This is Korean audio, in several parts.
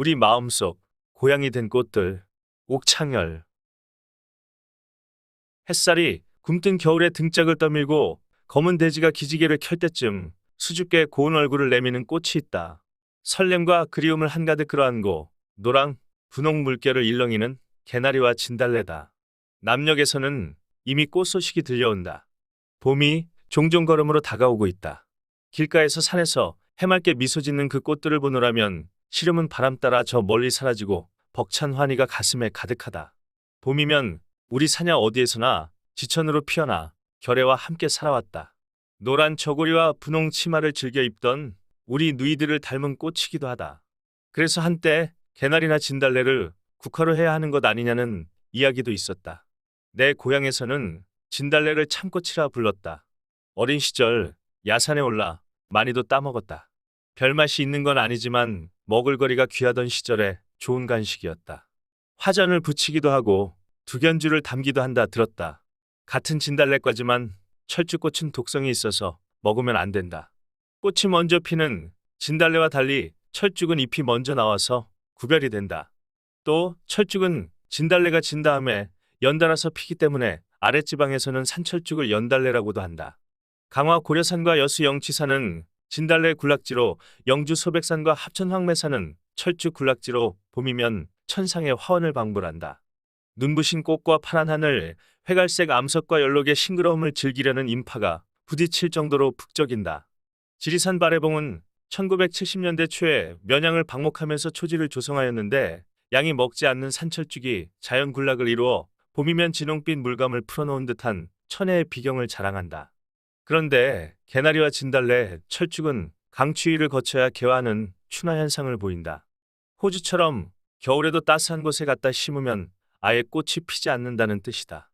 우리 마음속 고향이 된 꽃들 옥창열 햇살이 굼뜬 겨울의 등짝을 떠밀고 검은 대지가 기지개를 켤 때쯤 수줍게 고운 얼굴을 내미는 꽃이 있다. 설렘과 그리움을 한가득 끌어안고 노랑 분홍 물결을 일렁이는 개나리와 진달래다. 남녘에서는 이미 꽃 소식이 들려온다. 봄이 종종 걸음으로 다가오고 있다. 길가에서 산에서 해맑게 미소 짓는 그 꽃들을 보노라면 시름은 바람 따라 저 멀리 사라지고 벅찬 환희가 가슴에 가득하다. 봄이면 우리 사냐 어디에서나 지천으로 피어나 결애와 함께 살아왔다. 노란 저고리와 분홍 치마를 즐겨 입던 우리 누이들을 닮은 꽃이기도 하다. 그래서 한때 개나리나 진달래를 국화로 해야 하는 것 아니냐는 이야기도 있었다. 내 고향에서는 진달래를 참꽃이라 불렀다. 어린 시절 야산에 올라 많이도 따먹었다. 별맛이 있는 건 아니지만 먹을거리가 귀하던 시절에 좋은 간식이었다. 화전을 부치기도 하고 두견주를 담기도 한다 들었다. 같은 진달래과지만 철쭉꽃은 독성이 있어서 먹으면 안 된다. 꽃이 먼저 피는 진달래와 달리 철쭉은 잎이 먼저 나와서 구별이 된다. 또 철쭉은 진달래가 진 다음에 연달아서 피기 때문에 아랫지방에서는 산철쭉을 연달래라고도 한다. 강화 고려산과 여수 영치산은 진달래 군락지로 영주 소백산과 합천 황매산은 철쭉 군락지로 봄이면 천상의 화원을 방불한다. 눈부신 꽃과 파란 하늘, 회갈색 암석과 연록의 싱그러움을 즐기려는 인파가 부딪힐 정도로 북적인다. 지리산 바래봉은 1970년대 초에 면양을 방목하면서 초지를 조성하였는데 양이 먹지 않는 산철쭉이 자연 군락을 이루어 봄이면 진홍빛 물감을 풀어놓은 듯한 천혜의 비경을 자랑한다. 그런데 개나리와 진달래, 철쭉은 강추위를 거쳐야 개화하는 춘화 현상을 보인다. 호주처럼 겨울에도 따스한 곳에 갖다 심으면 아예 꽃이 피지 않는다는 뜻이다.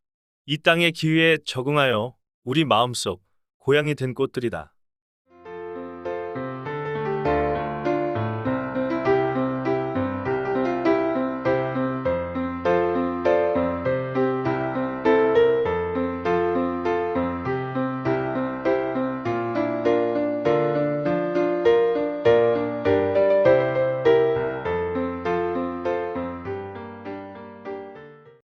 이 땅의 기후에 적응하여 우리 마음속 고향이 된 꽃들이다.